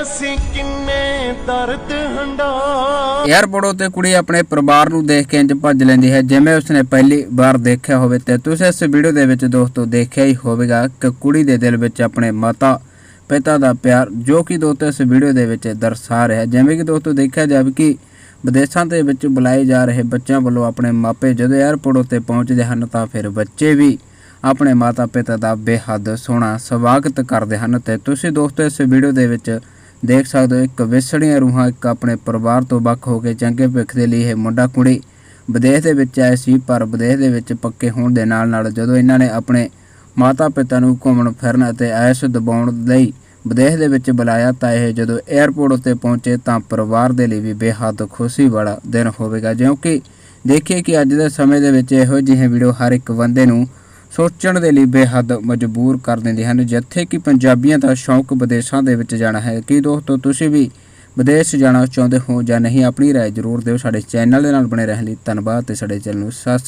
ਅਸੀਂ ਕਿੰਨੇ ਦਰਦ ਹੰਡਾ। 에ਅਰਪੋਰਟ ਉਤੇ ਕੁੜੀ ਆਪਣੇ ਪਰਿਵਾਰ ਨੂੰ ਦੇਖ ਕੇ ਇੰਜ ਭੱਜ ਲੈਂਦੀ ਹੈ। ਜਿਵੇਂ ਉਸਨੇ ਪਹਿਲੀ ਵਾਰ ਦੇਖਿਆ ਹੋਵੇ ਤੇ ਤੁਸੀਂ ਇਸ ਵੀਡੀਓ ਦੇ ਵਿੱਚ ਦੋਸਤੋ ਦੇਖਿਆ ਹੀ ਹੋਵੇਗਾ ਕਿ ਕੁੜੀ ਦੇ ਦਿਲ ਵਿੱਚ ਆਪਣੇ ਮਾਤਾ ਪਿਤਾ ਦਾ ਪਿਆਰ ਜੋ ਕਿ ਦੋਸਤੋ ਇਸ ਵੀਡੀਓ ਦੇ ਵਿੱਚ ਦਰਸਾ ਰਿਹਾ ਹੈ। ਜਿਵੇਂ ਕਿ ਦੋਸਤੋ ਦੇਖਿਆ ਜਾਵੇ ਕਿ ਵਿਦੇਸ਼ਾਂ ਦੇ ਵਿੱਚ ਬੁਲਾਏ ਜਾ ਰਹੇ ਬੱਚਿਆਂ ਵੱਲੋਂ ਆਪਣੇ ਮਾਪੇ ਜਦੋਂ 에ਅਰਪੋਰਟ ਉਤੇ ਪਹੁੰਚਦੇ ਹਨ ਤਾਂ ਫਿਰ ਬੱਚੇ ਵੀ ਆਪਣੇ ਮਾਤਾ ਪਿਤਾ ਦਾ ਬੇਹੱਦ ਸੋਹਣਾ ਸਵਾਗਤ ਕਰਦੇ ਹਨ ਤੇ ਤੁਸੀਂ ਦੋਸਤੋ ਇਸ ਵੀਡੀਓ ਦੇ ਵਿੱਚ ਦੇਖ ਸਕਦੇ ਹੋ, ਇੱਕ ਵਿਛੜੀਆਂ ਰੂਹਾਂ, ਇੱਕ ਆਪਣੇ ਪਰਿਵਾਰ ਤੋਂ ਵੱਖ ਹੋ ਕੇ ਚੰਗੇ ਭਵਿੱਖ ਦੇ ਲਈ ਇਹ ਮੁੰਡਾ ਕੁੜੀ ਵਿਦੇਸ਼ ਦੇ ਵਿੱਚ ਆਏ ਸੀ, ਪਰ ਵਿਦੇਸ਼ ਦੇ ਵਿੱਚ ਪੱਕੇ ਹੋਣ ਦੇ ਨਾਲ ਨਾਲ ਜਦੋਂ ਇਹਨਾਂ ਨੇ ਆਪਣੇ ਮਾਤਾ ਪਿਤਾ ਨੂੰ ਘੁੰਮਣ ਫਿਰਨ ਅਤੇ ਐਸ਼ ਦਬਾਉਣ ਲਈ ਵਿਦੇਸ਼ ਦੇ ਵਿੱਚ ਬੁਲਾਇਆ ਤਾਂ ਇਹ ਜਦੋਂ 에ਅਰਪੋਰਟ ਉੱਤੇ ਪਹੁੰਚੇ ਤਾਂ ਪਰਿਵਾਰ ਦੇ ਲਈ ਵੀ ਬੇਹੱਦ ਖੁਸ਼ੀ ਵਾਲਾ ਦਿਨ ਹੋਵੇਗਾ। ਕਿਉਂਕਿ ਦੇਖੀਏ ਕਿ ਅੱਜ ਦੇ ਸਮੇਂ ਦੇ ਵਿੱਚ ਇਹੋ ਜਿਹੇ ਵੀਡੀਓ ਹਰ ਇੱਕ ਬੰਦੇ ਨੂੰ ਸੋਚਣ ਦੇ ਲਈ ਬੇਹੱਦ ਮਜਬੂਰ ਕਰ ਦਿੰਦੇ ਹਨ। ਜਿੱਥੇ ਕਿ ਪੰਜਾਬੀਆਂ ਦਾ ਸ਼ੌਂਕ ਵਿਦੇਸ਼ਾਂ ਦੇ ਵਿੱਚ ਜਾਣਾ ਹੈ। ਕੀ ਦੋਸਤੋ, ਤੁਸੀਂ ਵੀ ਵਿਦੇਸ਼ ਜਾਣਾ ਚਾਹੁੰਦੇ ਹੋ ਜਾਂ ਨਹੀਂ? ਆਪਣੀ ਰਾਏ ਜ਼ਰੂਰ ਦਿਓ। ਸਾਡੇ ਚੈਨਲ ਦੇ ਨਾਲ ਬਣੇ ਰਹਿਣ ਲਈ ਧੰਨਵਾਦ ਤੇ ਸਾਡੇ ਚੈਨਲ ਨੂੰ ਸਬਸਕ੍ਰਾਈਬ